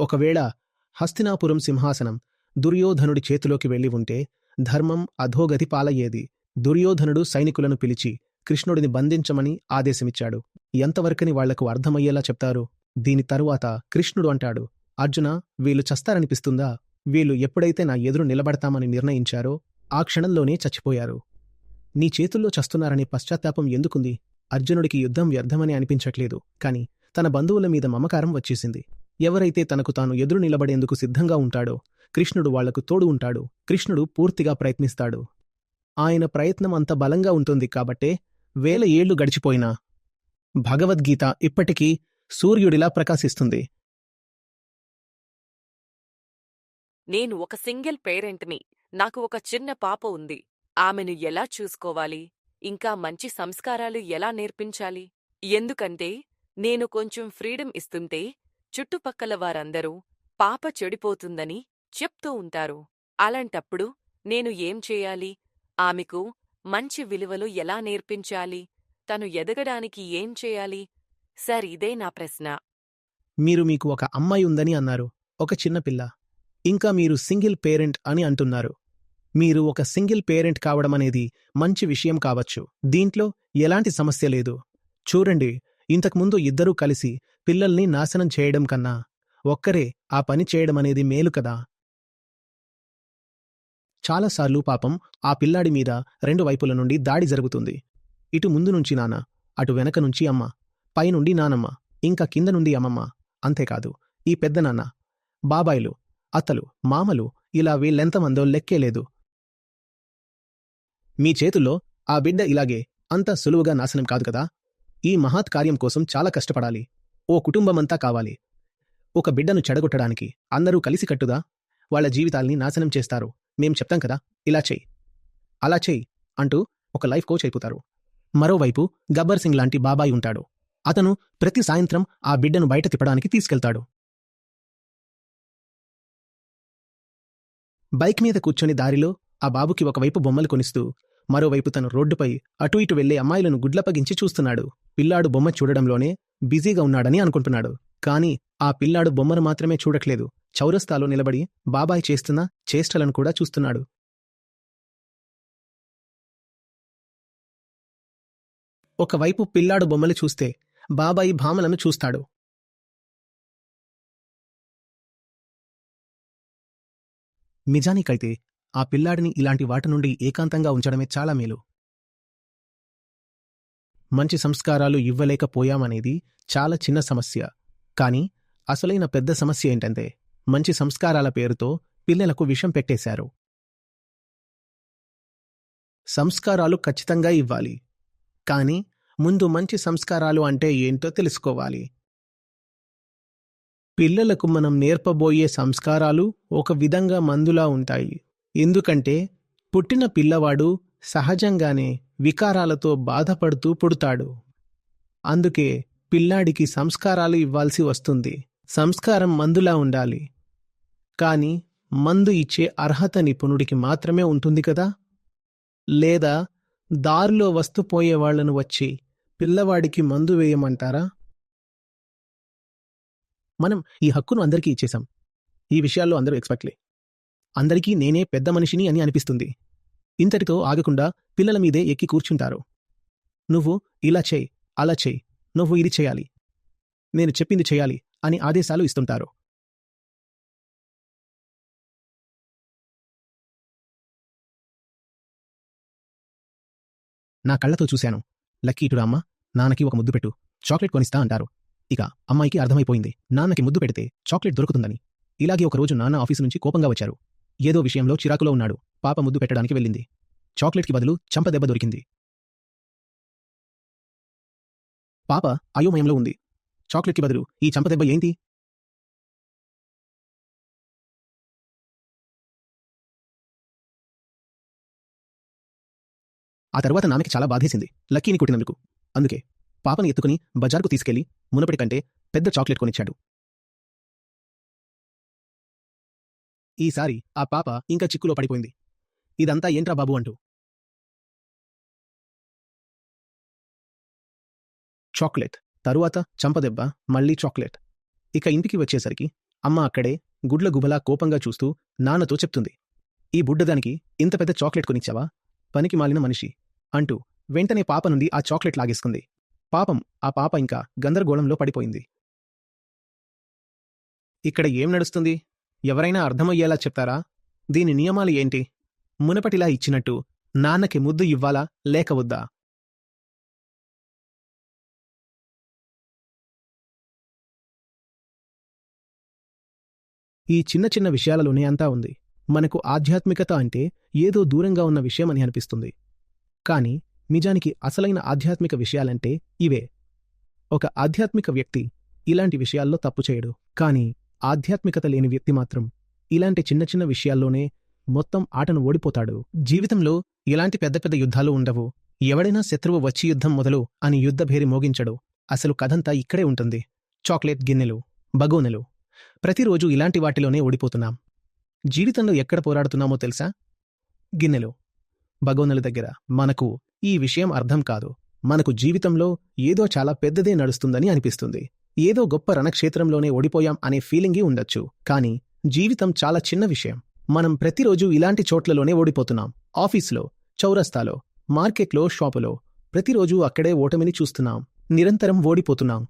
ఒకవేళ హస్తినాపురం సింహాసనం దుర్యోధనుడి చేతిలోకి వెళ్ళి ఉంటే ధర్మం అధోగతి పాలయ్యేది. దుర్యోధనుడు సైనికులను పిలిచి కృష్ణుడిని బంధించమని ఆదేశమిచ్చాడు. ఎంతవరకని వాళ్ళకు అర్థమయ్యేలా చెప్తారు? దీని తరువాత కృష్ణుడు అంటాడు అర్జున వీళ్ళు చస్తారనిపిస్తుందా? వీళ్ళు ఎప్పుడైతే నా ఎదురు నిలబడతామని నిర్ణయించారో ఆ క్షణంలోనే చచ్చిపోయారు. నీ చేతుల్లో చస్తున్నారనే పశ్చాత్తాపం ఎందుకుంది? అర్జునుడికి యుద్ధం వ్యర్థమని అనిపించట్లేదు. కాని తన బంధువుల మీద మమకారం వచ్చేసింది. ఎవరైతే తనకు తాను ఎదురు నిలబడేందుకు సిద్ధంగా ఉంటాడో కృష్ణుడు వాళ్ళకు తోడు ఉంటాడు. కృష్ణుడు పూర్తిగా ప్రయత్నిస్తాడు. ఆయన ప్రయత్నం అంత బలంగా ఉంటుంది కాబట్టే వేల ఏళ్ళు గడిచిపోయినా భగవద్గీత ఇప్పటికీ సూర్యుడిలా ప్రకాశిస్తుంది. నేను ఒక సింగిల్ పేరెంట్ని నాకు ఒక చిన్న పాప ఉంది. ఆమెను ఎలా చూసుకోవాలి? ఇంకా మంచి సంస్కారాలు ఎలా నేర్పించాలి? ఎందుకంటే నేను కొంచెం ఫ్రీడమ్ ఇస్తుంటే చుట్టుపక్కల వారందరూ పాప చెడిపోతుందని చెప్తూ ఉంటారు. అలాంటప్పుడు నేను ఏం చేయాలి? ఆమెకు మంచి విలువలు ఎలా నేర్పించాలి? తను ఎదగడానికి ఏం చేయాలి? సర్ ఇదే నా ప్రశ్న. మీరు మీకు ఒక అమ్మాయి ఉందని అన్నారు. ఒక చిన్నపిల్ల ఇంకా మీరు సింగిల్ పేరెంట్ అని అంటున్నారు. మీరు ఒక సింగిల్ పేరెంట్ కావడం అనేది మంచి విషయం కావచ్చు. దీంట్లో ఎలాంటి సమస్య లేదు. చూడండి ఇంతకుముందు ఇద్దరూ కలిసి పిల్లల్ని నాశనం చేయడం కన్నా ఒక్కరే ఆ పని చేయడమనేది మేలు కదా. చాలాసార్లు పాపం ఆ పిల్లాడి మీద రెండు వైపుల నుండి దాడి జరుగుతుంది. ఇటు ముందు నుంచి నాన్న అటు వెనక నుంచి అమ్మ పైనుండి నానమ్మ ఇంకా కింద నుండి అమ్మమ్మ అంతేకాదు ఈ పెద్ద నాన్న బాబాయిలు అత్తలు మామలు ఇలా వీళ్ళెంతమందో లెక్కేలేదు మీ చేతుల్లో ఆ బిడ్డ ఇలాగే అంత సులువుగా నాశనం కాదు కదా. ఈ మహత్ కార్యం కోసం చాలా కష్టపడాలి. ఓ కుటుంబమంతా కావాలి. ఒక బిడ్డను చెడగొట్టడానికి అందరూ కలిసికట్టుగా వాళ్ళ జీవితాల్ని నాశనం చేస్తారు. మేం చెప్తాం కదా ఇలా చెయ్యి అలా చెయ్యి అంటూ ఒక లైఫ్ కోచ్ అయిపోతారు. మరోవైపు గబ్బర్ సింగ్ లాంటి బాబాయి ఉంటాడు. అతను ప్రతి సాయంత్రం ఆ బిడ్డను బయట తిప్పడానికి తీసుకెళ్తాడు. బైక్ మీద కూర్చొని దారిలో ఆ బాబుకి ఒకవైపు బొమ్మలు కొనిస్తూ మరోవైపు తను రోడ్డుపై అటు ఇటు వెళ్ళే అమ్మాయిలను గుడ్లపగించి చూస్తున్నాడు. పిల్లాడు బొమ్మ చూడడంలోనే బిజీగా ఉన్నాడని అనుకుంటున్నాడు. కాని ఆ పిల్లాడు బొమ్మను మాత్రమే చూడట్లేదు. చౌరస్తాలో నిలబడి బాబాయ్ చేస్తున్న చేష్టలను కూడా చూస్తున్నాడు. ఒకవైపు పిల్లాడు బొమ్మలు చూస్తే బాబాయి భామలను చూస్తాడు. నిజానికైతే ఆ పిల్లాడిని ఇలాంటి వాటి నుండి ఏకాంతంగా ఉంచడమే చాలా మేలు. మంచి సంస్కారాలు ఇవ్వలేకపోయామనేది చాలా చిన్న సమస్య. కానీ అసలైన పెద్ద సమస్య ఏంటంటే మంచి సంస్కారాల పేరుతో పిల్లలకు విషం పెట్టేశారు. సంస్కారాలు ఖచ్చితంగా ఇవ్వాలి. కానీ ముందు మంచి సంస్కారాలు అంటే ఏంటో తెలుసుకోవాలి. పిల్లలకు మనం నేర్పబోయే సంస్కారాలు ఒక విధంగా మందులా ఉంటాయి. ఎందుకంటే పుట్టిన పిల్లవాడు సహజంగానే వికారాలతో బాధపడుతూ పుడతాడు. అందుకే పిల్లాడికి సంస్కారాలు ఇవ్వాల్సి వస్తుంది. సంస్కారం మందులా ఉండాలి. కాని మందు ఇచ్చే అర్హత నిపుణుడికి మాత్రమే ఉంటుంది కదా? లేదా దారిలో వస్తుపోయే వాళ్ళను వచ్చి పిల్లవాడికి మందు వేయమంటారా? మనం ఈ హక్కును అందరికీ ఇచ్చేశాం. ఈ విషయాల్లో అందరూ ఎక్స్పెక్ట్లే అందరికీ నేనే పెద్ద మనిషిని అని అనిపిస్తుంది. ఇంతటితో ఆగకుండా పిల్లల మీదే ఎక్కి కూర్చుంటారు. నువ్వు ఇలా చేయి అలా చేయి నువ్వు ఇది చేయాలి. నేను చెప్పింది చేయాలి అని ఆదేశాలు ఇస్తుంటారు. నా కళ్ళతో చూశాను. లక్కీ ఇటురా అమ్మ నాన్నకి ఒక ముద్దు పెట్టు చాక్లెట్ కొనిస్తా అంటారు. ఇక అమ్మాయికి అర్థమైపోయింది. నాన్నకి ముద్దు పెడితే చాక్లెట్ దొరుకుతుందని. ఇలాగే ఒకరోజు నాన్న ఆఫీసు నుంచి కోపంగా వచ్చారు. ఏదో విషయంలో చిరాకులో ఉన్నాడు. పాప ముద్దు పెట్టడానికి వెళ్ళింది. చాక్లెట్కి బదులు చంపదెబ్బ దొరికింది. పాప అయోమయంలో ఉంది. చాక్లెట్కి బదులు ఈ చంపదెబ్బ ఏంటి? ఆ తర్వాత నాన్నకి చాలా బాధేసింది. లక్కీని కొట్టినందుకు. అందుకే పాపని ఎత్తుకుని బజార్కు తీసుకెళ్ళి మునపటి కంటే పెద్ద చాక్లెట్ కొనిచ్చాడు. ఈసారి ఆ పాప ఇంకా చిక్కులో పడిపోయింది. ఇదంతా ఏంట్రా బాబు అంటూ. చాక్లెట్. తరువాత చంపదెబ్బ మళ్ళీ చాక్లెట్. ఇక ఇంటికి వచ్చేసరికి అమ్మ అక్కడే గుడ్ల గుబలా కోపంగా చూస్తూ నాన్నతో చెప్తుంది. ఈ బుడ్డదానికి ఇంత పెద్ద చాక్లెట్ కొనిచ్చావా? పనికి మాలిన మనిషి అంటూ వెంటనే పాప నుండి ఆ చాక్లెట్ లాగేసుకుంది. పాపం ఆ పాప ఇంకా గందరగోళంలో పడిపోయింది. ఇక్కడ ఏం నడుస్తుంది? ఎవరైనా అర్థమయ్యేలా చెప్తారా? దీని నియమాలు ఏంటి? మునపటిలా ఇచ్చినట్టు నాన్నకి ముద్దు ఇవ్వాలా? లేక వద్దా? ఈ చిన్న చిన్న విషయాలలోనే అంతా ఉంది. మనకు ఆధ్యాత్మికత అంటే ఏదో దూరంగా ఉన్న విషయం అని అనిపిస్తుంది. కాని నిజానికి అసలైన ఆధ్యాత్మిక విషయాలంటే ఇవే. ఒక ఆధ్యాత్మిక వ్యక్తి ఇలాంటి విషయాల్లో తప్పు చేయడు. కాని ఆధ్యాత్మికత లేని వ్యక్తి మాత్రం ఇలాంటి చిన్న చిన్న విషయాల్లోనే మొత్తం ఆటను ఓడిపోతాడు. జీవితంలో ఇలాంటి పెద్ద పెద్ద యుద్ధాలు ఉండవు. ఎవడైనా శత్రువు వచ్చి యుద్ధం మొదలు అని యుద్ధభేరి మోగించడు. అసలు కథంతా ఇక్కడే ఉంటుంది. చాక్లెట్ గిన్నెలు బగోనెలు. ప్రతిరోజు ఇలాంటి వాటిలోనే ఓడిపోతున్నాం. జీవితంలో ఎక్కడ పోరాడుతున్నామో తెలుసా? గిన్నెలు బగోనెల దగ్గర. మనకు ఈ విషయం అర్థం కాదు. మనకు జీవితంలో ఏదో చాలా పెద్దదే నడుస్తుందని అనిపిస్తుంది. ఏదో గొప్ప రణక్షేత్రంలోనే ఓడిపోయాం అనే ఫీలింగే ఉండొచ్చు. కానీ జీవితం చాలా చిన్న విషయం. మనం ప్రతిరోజు ఇలాంటి చోట్లలోనే ఓడిపోతున్నాం. ఆఫీసులో చౌరస్తాలో మార్కెట్లో షాపులో ప్రతిరోజు అక్కడే ఓటమిని చూస్తున్నాం. నిరంతరం ఓడిపోతున్నాం.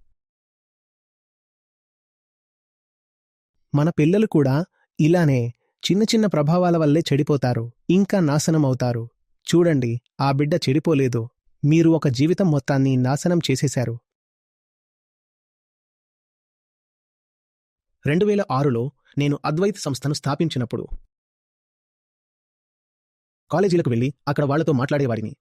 మన పిల్లలు కూడా ఇలానే చిన్న చిన్న ప్రభావాల వల్లే చెడిపోతారు. ఇంకా నాశనం అవుతారు చూడండి ఆ బిడ్డ చెడిపోలేదు. మీరు ఒక జీవితం మొత్తాన్ని నాశనం చేసేశారు. రెండు వేల ఆరులో నేను అద్వైత సంస్థను స్థాపించినప్పుడు కాలేజీలకు వెళ్ళి అక్కడ వాళ్ళతో మాట్లాడేవాడిని.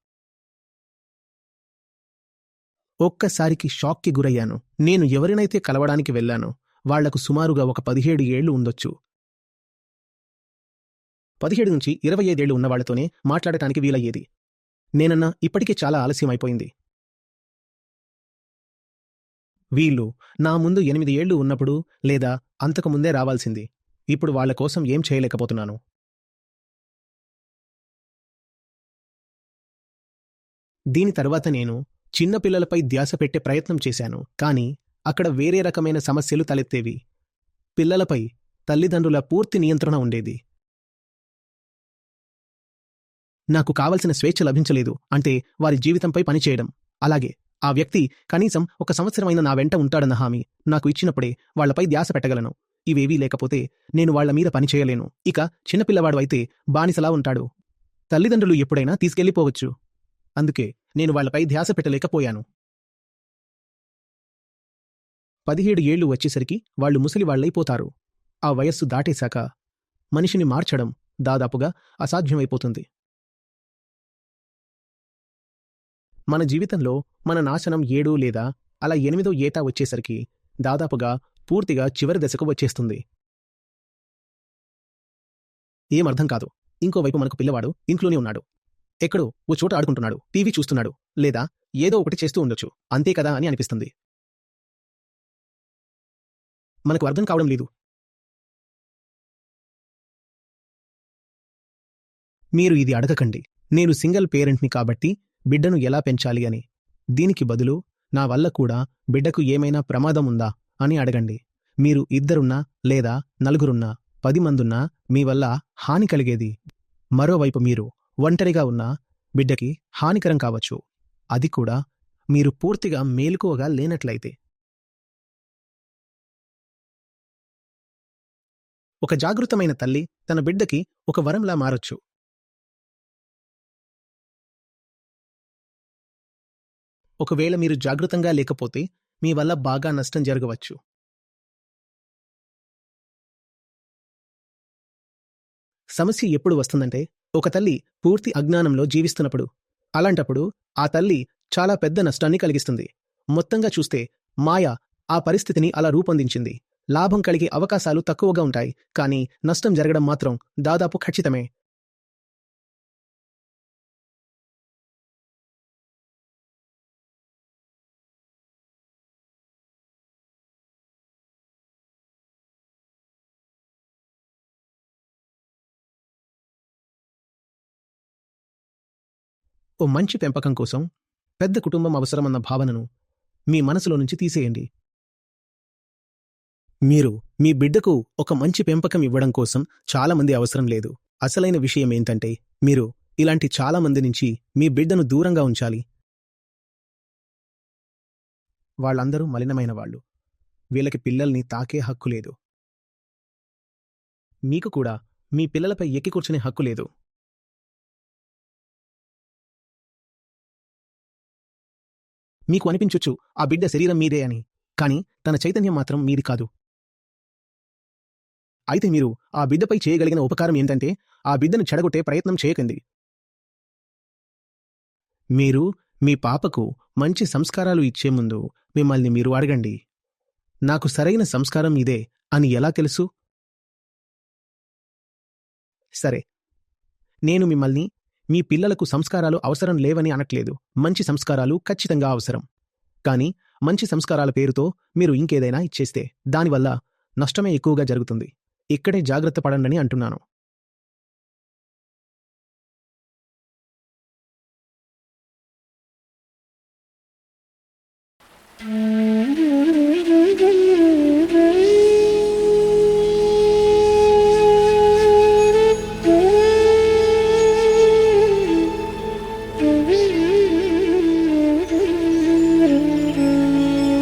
ఒక్కసారికి షాక్కి గురయ్యాను. నేను ఎవరినైతే కలవడానికి వెళ్ళానో వాళ్ళకు సుమారుగా ఒక పదిహేడు ఏళ్ళు ఉండొచ్చు. పదిహేడు నుంచి ఇరవై ఐదేళ్ళు ఉన్న వాళ్ళతోనే మాట్లాడటానికి వీలయ్యేది. నేనన్నా ఇప్పటికే చాలా ఆలస్యం అయిపోయింది వీళ్ళు నా ముందు ఎనిమిది ఏళ్ళు ఉన్నప్పుడు లేదా అంతకు ముందే రావాల్సింది. ఇప్పుడు వాళ్ళ కోసం ఏం చేయలేకపోతున్నాను. దీని తర్వాత నేను చిన్న పిల్లలపై ధ్యాస పెట్టే ప్రయత్నం చేశాను. కానీ అక్కడ వేరే రకమైన సమస్యలు తలెత్తేవి. పిల్లలపై తల్లిదండ్రుల పూర్తి నియంత్రణ ఉండేది. నాకు కావలసిన స్వేచ్ఛ లభించలేదు. అంటే వారి జీవితంపై పనిచేయడం. అలాగే ఆ వ్యక్తి కనీసం ఒక సంవత్సరమైన నా వెంట ఉంటాడన్న హామీ నాకు ఇచ్చినప్పుడే వాళ్ళపై ధ్యాస పెట్టగలను. ఇవేవీ లేకపోతే నేను వాళ్ళ మీద పనిచేయలేను ఇక చిన్నపిల్లవాడు అయితే బానిసలా ఉంటాడు. తల్లిదండ్రులు ఎప్పుడైనా తీసుకెళ్ళిపోవచ్చు అందుకే నేను వాళ్ళపై ధ్యాస పెట్టలేకపోయాను. పదిహేడు ఏళ్ళు వచ్చేసరికి వాళ్ళు ముసలివాళ్ళైపోతారు ఆ వయస్సు దాటేశాక మనిషిని మార్చడం దాదాపుగా అసాధ్యమైపోతుంది. మన జీవితంలో మన నాశనం ఏడు లేదా అలా ఎనిమిదో ఏటా వచ్చేసరికి దాదాపుగా పూర్తిగా చివరి దశకు వచ్చేస్తుంది. ఏమర్థం కాదు. ఇంకోవైపు మనకు పిల్లవాడు ఇంట్లోనే ఉన్నాడు. ఎక్కడో ఓ చోట ఆడుకుంటున్నాడు టీవీ చూస్తున్నాడు లేదా ఏదో ఒకటి చేస్తూ ఉండొచ్చు. అంతే కదా అని అనిపిస్తుంది. మనకు అర్థం కావడం లేదు. మీరు ఇది అడగకండి. నేను సింగిల్ పేరెంట్ని కాబట్టి బిడ్డను ఎలా పెంచాలి అని. దీనికి బదులు నా వల్ల కూడా బిడ్డకు ఏమైనా ప్రమాదం ఉందా అని అడగండి. మీరు ఇద్దరున్నా లేదా నలుగురున్నా పది మందున్నా మీ వల్ల హాని కలిగేది. మరోవైపు మీరు ఒంటరిగా ఉన్నా బిడ్డకి హానికరం కావచ్చు. అది కూడా మీరు పూర్తిగా మేలుకోగా లేనట్లయితే. ఒక జాగృతమైన తల్లి తన బిడ్డకి ఒక వరంలా మారొచ్చు. ఒకవేళ మీరు జాగృతంగా లేకపోతే మీ వల్ల బాగా నష్టం జరగవచ్చు. సమస్య ఎప్పుడు వస్తుందంటే ఒక తల్లి పూర్తి అజ్ఞానంలో జీవిస్తున్నప్పుడు. అలాంటప్పుడు ఆ తల్లి చాలా పెద్ద నష్టాన్ని కలిగిస్తుంది. మొత్తంగా చూస్తే మాయ ఆ పరిస్థితిని అలా రూపొందించింది. లాభం కలిగే అవకాశాలు తక్కువగా ఉంటాయి కానీ నష్టం జరగడం మాత్రం దాదాపు ఖచ్చితమే. ఓ మంచి పెంపకం కోసం పెద్ద కుటుంబం అవసరమన్న భావనను మీ మనసులో నుంచి తీసేయండి. మీరు మీ బిడ్డకు ఒక మంచి పెంపకం ఇవ్వడం కోసం చాలామంది అవసరం లేదు. అసలైన విషయం ఏంటంటే మీరు ఇలాంటి చాలామంది నుంచి మీ బిడ్డను దూరంగా ఉంచాలి. వాళ్ళందరూ మలినమైన వాళ్ళు. వీళ్ళకి పిల్లల్ని తాకే హక్కు లేదు. మీకు కూడా మీ పిల్లలపై ఎక్కి కూర్చునే హక్కు లేదు. మీకు అనిపించొచ్చు ఆ బిడ్డ శరీరం మీదే అని. కానీ తన చైతన్యం మాత్రం మీది కాదు. అయితే మీరు ఆ బిడ్డపై చేయగలిగిన ఉపకారం ఏంటంటే ఆ బిడ్డను చెడగొట్టే ప్రయత్నం చేయకండి. మీరు మీ పాపకు మంచి సంస్కారాలు ఇచ్చే ముందు మిమ్మల్ని మీరు అడగండి. నాకు సరైన సంస్కారం ఇదే అని ఎలా తెలుసు? సరే. నేను మిమ్మల్ని మీ పిల్లలకు సంస్కారాలు అవసరం లేవని అనట్లేదు. మంచి సంస్కారాలు ఖచ్చితంగా అవసరం. కానీ మంచి సంస్కారాల పేరుతో మీరు ఇంకేదైనా ఇచ్చేస్తే దానివల్ల నష్టమే ఎక్కువగా జరుగుతుంది. ఇక్కడే జాగ్రత్త పడండి అంటున్నాను. Mm.